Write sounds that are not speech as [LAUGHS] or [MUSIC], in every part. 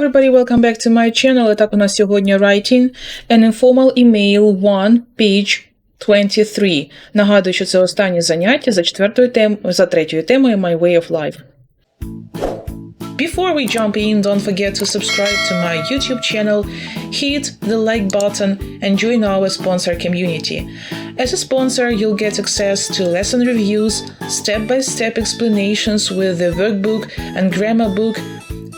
everybody, welcome back to my channel. І так у нас сьогодні writing an informal email 1, page 23. Нагадую, що це останнє заняття за четвертою тем... за третьою темою My Way of Life. Before we jump in, don't forget to subscribe to my YouTube channel, hit the like button, and join our sponsor community. As a sponsor, you'll get access to lesson reviews, step by step explanations with the workbook and grammar book,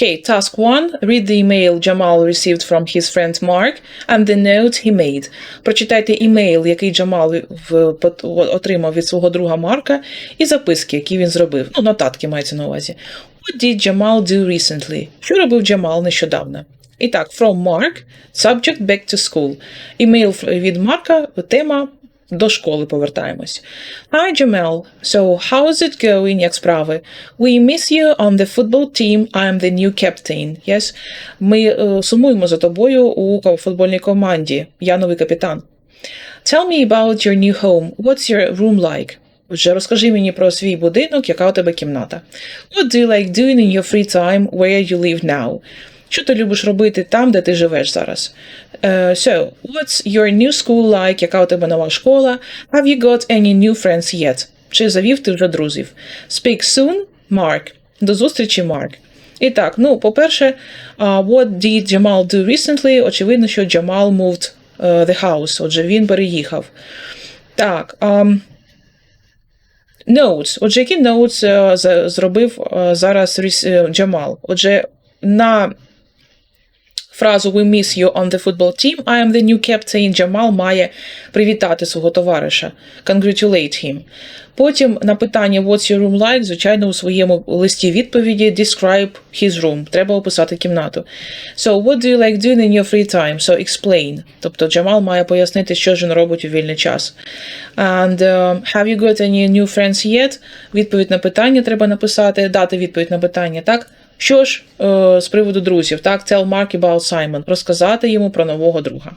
Okay, task one read the email Jamal received from his friend Mark and the note he made. Прочитайте імейл, який Джамал отримав від свого друга Марка, і записки, які він зробив. Ну, нотатки мається на увазі. What did Jamal do recently? Що робив Джамал нещодавно? І так, from Mark, subject back to school. Імейл від Марка, тема до школи повертаємось. Hi, Jamal. So, how's it going, як справи? We miss you on the football team. I'm the new captain. Yes? Ми е, сумуємо за тобою у футбольній команді. Я новий капітан. Tell me about your new home. What's your room like? Отже, розкажи мені про свій будинок, яка у тебе кімната. What do you like doing in your free time where you live now? Що ти любиш робити там, де ти живеш зараз? Uh, so, what's your new school like? Яка у тебе нова школа? Have you got any new friends yet? Чи завів ти вже друзів? Speak soon, Mark. До зустрічі, Марк. І так, ну, по-перше, uh, what did Jamal do recently? Очевидно, що Jamal moved uh, the house. Отже, він переїхав. Так. Um, Notes. Отже, які notes за- зробив е, зараз Джамал? Отже, на фразу We miss you on the football team, I am the new captain, Джамал має привітати свого товариша. Congratulate him. Потім на питання What's your room like? Звичайно, у своєму листі відповіді Describe his room. Треба описати кімнату. So, what do you like doing in your free time? So, explain. Тобто Джамал має пояснити, що ж він робить у вільний час. And um, have you got any new friends yet? Відповідь на питання треба написати, дати відповідь на питання, так? Що ж, е, з приводу друзів, так, tell Mark about Simon, розказати йому про нового друга.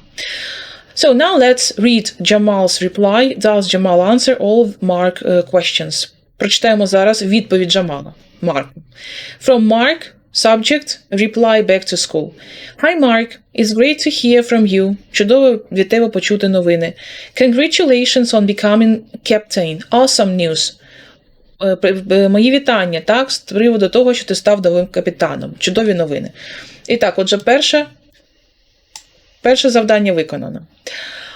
So now let's read Jamal's reply. Does Jamal answer all of Mark uh, questions? Прочитаємо зараз відповідь Джамала. Марку. From Mark, subject, reply back to school. Hi, Mark. It's great to hear from you. Чудово від тебе почути новини. Congratulations on becoming captain. Awesome news. Е, е, Мої вітання, так, з приводу того, що ти став новим капітаном. Чудові новини. І так, отже, перше, перше завдання виконано.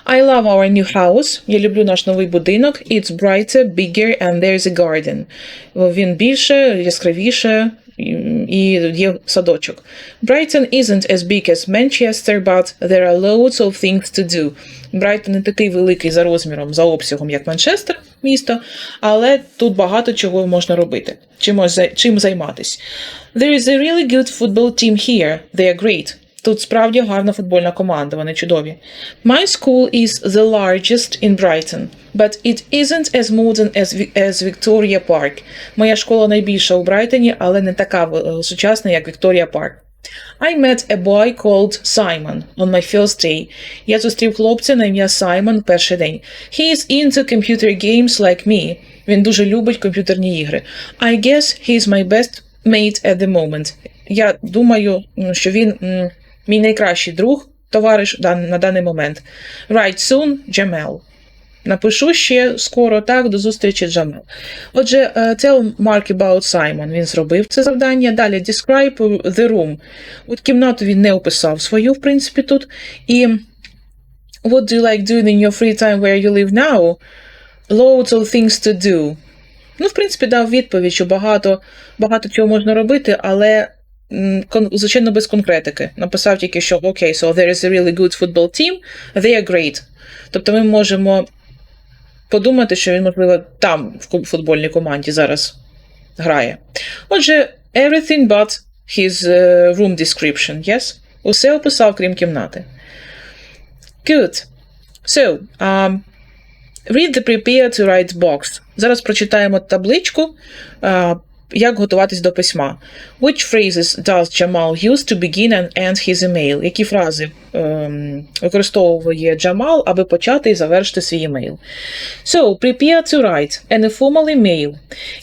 I love our new house. Я люблю наш новий будинок. It's brighter, bigger, and there's a garden. Він більше, яскравіше, і- є садочок. Brighton isn't as big as Manchester, but there are loads of things to do. Брайтон не такий великий за розміром, за обсягом, як Манчестер, місто, але тут багато чого можна робити. Чим, чим займатись. There is a really good football team here. They are great. Тут справді гарна футбольна команда, вони чудові. My school is the largest in Brighton, but it isn't as modern as, as Victoria Park. Моя школа найбільша у Брайтоні, але не така е, сучасна, як Victoria Park. I met a boy called Simon on my first day. Я зустрів хлопця на ім'я Саймон перший день. He is into computer games like me. Він дуже любить комп'ютерні ігри. I guess he's my best mate at the moment. Я думаю, що він мій найкращий друг, товариш на даний момент. Write soon, Jamal. Напишу ще скоро, так, до зустрічі, Джамел. Отже, е, tell Mark about Simon. Він зробив це завдання. Далі describe the room. От кімнату він не описав свою, в принципі, тут. І what do you like doing in your free time where you live now? Loads of things to do. Ну, в принципі, дав відповідь, що багато, багато чого можна робити, але звичайно без конкретики. Написав тільки, що окей, so there is a really good football team, they are great. Тобто ми можемо подумати, що він, можливо, там, в футбольній команді зараз грає. Отже, everything but his е, room description, yes? Усе описав, крім кімнати. Good. So, um, read the prepare to write box. Зараз прочитаємо табличку, uh, як готуватись до письма. Which phrases does Jamal use to begin and end his email? Які фрази um, використовує Джамал, аби почати і завершити свій емейл? So, prepare to write an informal email.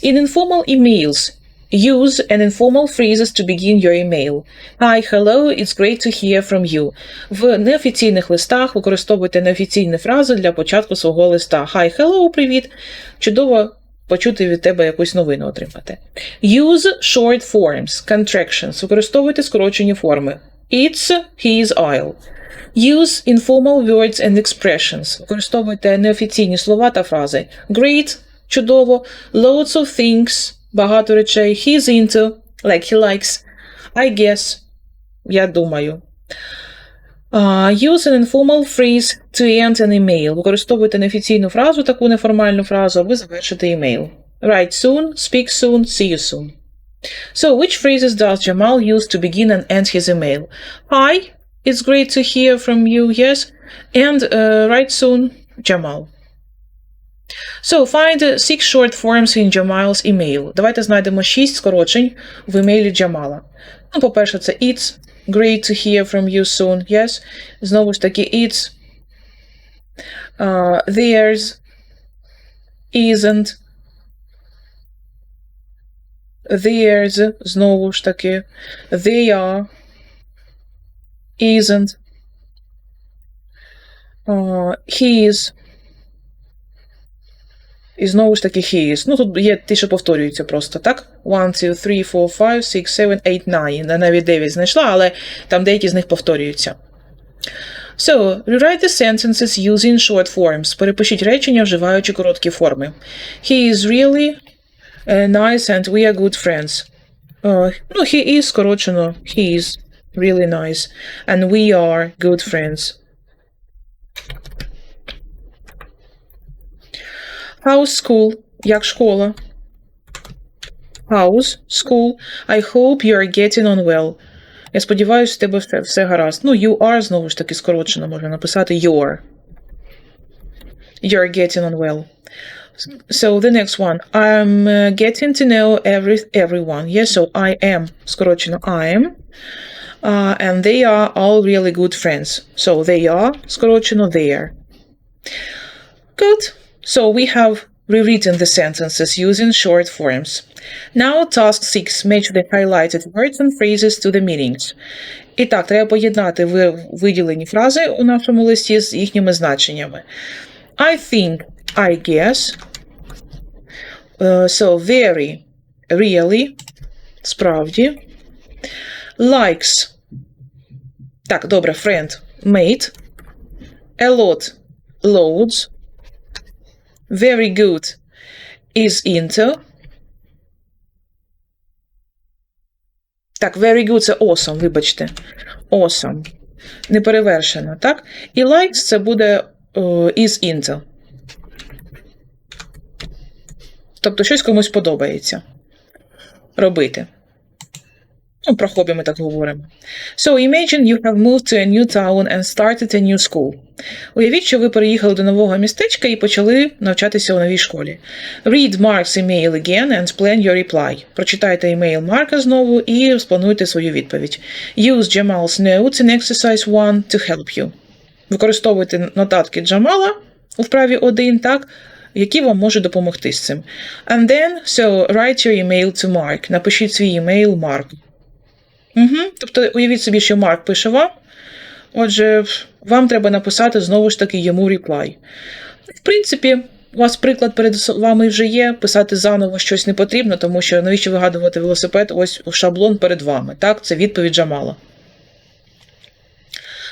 In informal emails, Use an informal phrases to begin your email. Hi, hello, it's great to hear from you. В неофіційних листах використовуйте неофіційні фрази для початку свого листа. Hi, hello, привіт. Чудово почути від тебе якусь новину отримати. Use short forms, contractions. Використовуйте скорочені форми. It's, his, I'll. Use informal words and expressions. Використовуйте неофіційні слова та фрази. Great – чудово. Loads of things – багато речей. He's into – like he likes. I guess – я думаю. Uh, use an informal phrase to end an email. Використовуйте неофіційну фразу, таку неформальну фразу, аби завершити email. Write soon, speak soon, see you soon. So, which phrases does Jamal use to begin and end his email? Hi, it's great to hear from you, yes. And uh, write soon, Jamal. So, find uh, six short forms in Jamal's email. Давайте знайдемо шість скорочень в емейлі Джамала. Ну, по-перше, це it's great to hear from you soon, yes. Знову ж таки, it's uh, there's isn't There's, знову ж таки, they are, isn't, uh, he is, і знову ж таки he is. Ну, тут є ті, що повторюються просто, так? 1, 2, 3, 4, 5, 6, 7, 8, 9. Я навіть 9 знайшла, але там деякі з них повторюються. So, rewrite the sentences using short forms. Перепишіть речення, вживаючи короткі форми. He is really uh, nice and we are good friends. Uh, ну, he is скорочено. He is really nice. And we are good friends. How's school? Як школа? How's school? I hope you are getting on well. Я сподіваюся, в тебе все, все гаразд. Ну, you are, знову ж таки, скорочено можна написати your. You're getting on well. So the next one. I'm uh, getting to know every everyone. Yes, so I am скорочено I am. Uh, and they are all really good friends. So they are скорочено they are. Good. So we have rewritten the sentences using short forms. Now task 6. Match the highlighted words and phrases to the meanings. І так, треба поєднати ви- виділені фрази у нашому листі з їхніми значеннями. I think, I guess. Uh, so very, really, справді. Likes. Так, добре, friend, mate. A lot, loads. Very good is into. Так, very good це awesome, вибачте. Awesome. Неперевершено, так? І likes це буде е, is into. Тобто щось комусь подобається робити. Ну, про хобі ми так говоримо. So, imagine you have moved to a new town and started a new school. Уявіть, що ви переїхали до нового містечка і почали навчатися у новій школі. Read Mark's email again and plan your reply. Прочитайте емейл Марка знову і сплануйте свою відповідь. Use Jamal's notes in exercise 1 to help you. Використовуйте нотатки Джамала у вправі 1, так, які вам можуть допомогти з цим. And then, so, write your email to Mark. Напишіть свій емейл Марку. Угу. Тобто, уявіть собі, що Марк пише вам. Отже, вам треба написати знову ж таки йому реплай. В принципі, у вас приклад перед вами вже є. Писати заново щось не потрібно, тому що навіщо вигадувати велосипед? Ось шаблон перед вами. Так, це відповідь Джамала.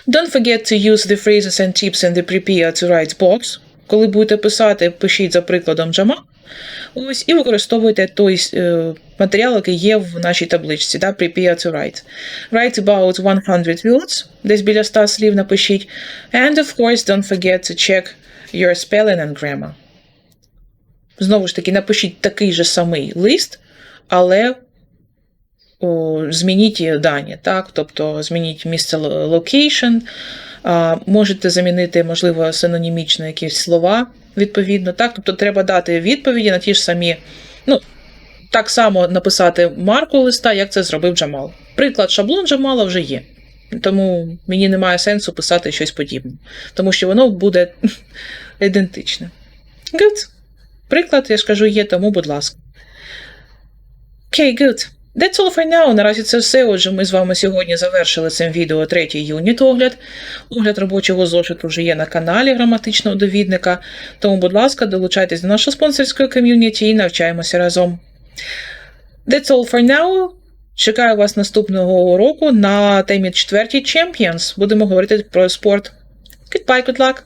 Don't forget to use the phrases and tips in the prepare to write box. Коли будете писати, пишіть за прикладом Джама. Ось, і використовуйте той е, матеріал, який є в нашій табличці, да, prepare to write. Write about 100 words, десь біля 100 слів напишіть. And of course, don't forget to check your spelling and grammar. Знову ж таки, напишіть такий же самий лист, але о, змініть дані, так? Тобто змініть місце локейшн, можете замінити, можливо, синонімічно якісь слова, відповідно. Так? Тобто треба дати відповіді на ті ж самі. Ну, так само написати марку листа, як це зробив Джамал. Приклад шаблон Джамала вже є. Тому мені немає сенсу писати щось подібне, тому що воно буде [LAUGHS] ідентичне. Good. Приклад, я ж кажу, є, тому, будь ласка. Окей, okay, good. That's all for now. Наразі це все. Отже, ми з вами сьогодні завершили цим відео третій юніт огляд. Огляд робочого зошиту вже є на каналі граматичного довідника. Тому, будь ласка, долучайтесь до нашої спонсорської ком'юніті і навчаємося разом. That's all for now. Чекаю вас наступного уроку на темі четвертій Champions. Будемо говорити про спорт. Goodbye, good luck!